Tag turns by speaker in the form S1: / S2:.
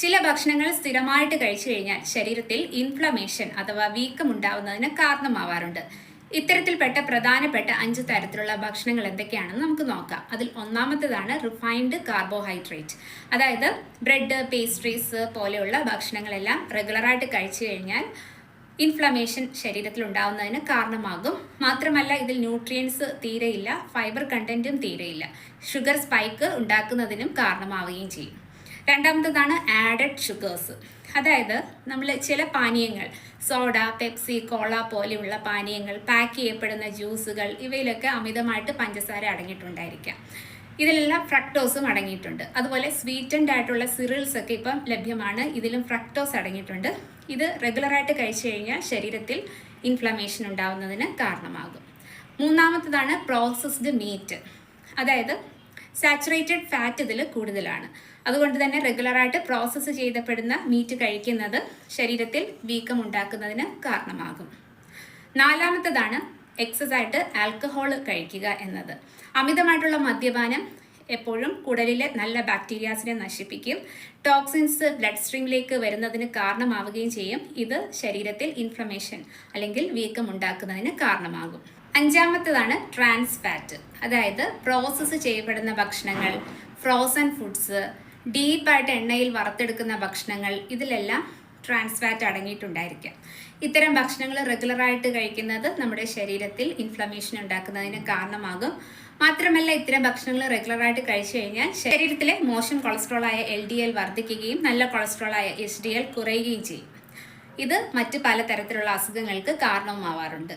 S1: ചില ഭക്ഷണങ്ങൾ സ്ഥിരമായിട്ട് കഴിച്ചു കഴിഞ്ഞാൽ ശരീരത്തിൽ ഇൻഫ്ലമേഷൻ അഥവാ വീക്കം ഉണ്ടാവുന്നതിന് കാരണമാവാറുണ്ട്. ഇത്തരത്തിൽപ്പെട്ട പ്രധാനപ്പെട്ട അഞ്ച് തരത്തിലുള്ള ഭക്ഷണങ്ങൾ എന്തൊക്കെയാണെന്ന് നമുക്ക് നോക്കാം. അതിൽ ഒന്നാമത്തേതാണ് റിഫൈൻഡ് കാർബോഹൈഡ്രേറ്റ് അതായത് ബ്രെഡ് പേസ്ട്രീസ് പോലെയുള്ള ഭക്ഷണങ്ങളെല്ലാം റെഗുലറായിട്ട് കഴിച്ചു കഴിഞ്ഞാൽ ഇൻഫ്ലമേഷൻ ശരീരത്തിൽ ഉണ്ടാവുന്നതിന് കാരണമാകും. മാത്രമല്ല ഇതിൽ ന്യൂട്രിയൻസ് തീരെയില്ല ഫൈബർ കണ്ടന്റും തീരെയില്ല. ഷുഗർ സ്പൈക്ക് ഉണ്ടാക്കുന്നതിനും കാരണമാവുകയും ചെയ്യും. രണ്ടാമത്തതാണ് ആഡഡ് ഷുഗേഴ്സ് അതായത് നമ്മൾ ചില പാനീയങ്ങൾ സോഡ പെപ്സി കോള പോലെയുള്ള പാനീയങ്ങൾ പാക്ക് ചെയ്യപ്പെടുന്ന ജ്യൂസുകൾ ഇവയിലൊക്കെ അമിതമായിട്ട് പഞ്ചസാര അടങ്ങിയിട്ടുണ്ടായിരിക്കാം. ഇതിലെല്ലാം ഫ്രക്ടോസും അടങ്ങിയിട്ടുണ്ട്. അതുപോലെ സ്വീറ്റൻഡ് ആയിട്ടുള്ള സിറിൽസ് ഒക്കെ ഇപ്പം ലഭ്യമാണ്. ഇതിലും ഫ്രക്ടോസ് അടങ്ങിയിട്ടുണ്ട്. ഇത് റെഗുലറായിട്ട് കഴിച്ചു കഴിഞ്ഞാൽ ശരീരത്തിൽ ഇൻഫ്ലമേഷൻ ഉണ്ടാവുന്നതിന് കാരണമാകും. മൂന്നാമത്തതാണ് പ്രോസസ്ഡ് മീറ്റ് അതായത് സാച്ചുറേറ്റഡ് ഫാറ്റ് ഇതിൽ കൂടുതലാണ്. അതുകൊണ്ട് തന്നെ റെഗുലറായിട്ട് പ്രോസസ്സ് ചെയ്തപ്പെടുന്ന മീറ്റ് കഴിക്കുന്നത് ശരീരത്തിൽ വീക്കം ഉണ്ടാക്കുന്നതിന് കാരണമാകും. നാലാമത്തതാണ് എക്സസ് ആയിട്ട് ആൽക്കഹോൾ കഴിക്കുക എന്നത്. അമിതമായിട്ടുള്ള മദ്യപാനം എപ്പോഴും കുടലിലെ നല്ല ബാക്ടീരിയാസിനെ നശിപ്പിക്കും. ടോക്സിൻസ് ബ്ലഡ് സ്ട്രീമിലേക്ക് വരുന്നതിന് കാരണമാവുകയും ചെയ്യും. ഇത് ശരീരത്തിൽ ഇൻഫ്ലമേഷൻ അല്ലെങ്കിൽ വീക്കം ഉണ്ടാക്കുന്നതിന് കാരണമാകും. അഞ്ചാമത്തതാണ് ട്രാൻസ് ഫാറ്റ് അതായത് പ്രോസസ്സ് ചെയ്യപ്പെടുന്ന ഭക്ഷണങ്ങൾ ഫ്രോസൺ ഫുഡ്സ് ഡീപ്പായിട്ട് എണ്ണയിൽ വറുത്തെടുക്കുന്ന ഭക്ഷണങ്ങൾ ഇതിലെല്ലാം ട്രാൻസ് ഫാറ്റ് അടങ്ങിയിട്ടുണ്ടായിരിക്കാം. ഇത്തരം ഭക്ഷണങ്ങൾ റെഗുലറായിട്ട് കഴിക്കുന്നത് നമ്മുടെ ശരീരത്തിൽ ഇൻഫ്ലമേഷൻ ഉണ്ടാക്കുന്നതിന് കാരണമാകും. മാത്രമല്ല ഇത്തരം ഭക്ഷണങ്ങൾ റെഗുലറായിട്ട് കഴിച്ചു കഴിഞ്ഞാൽ ശരീരത്തിലെ മോശം കൊളസ്ട്രോളായ എൽ ഡി എൽ വർദ്ധിക്കുകയും നല്ല കൊളസ്ട്രോളായ എച്ച് ഡി എൽ കുറയുകയും ചെയ്യും. ഇത് മറ്റ് പലതരത്തിലുള്ള അസുഖങ്ങൾക്ക് കാരണവുമാവാറുണ്ട്.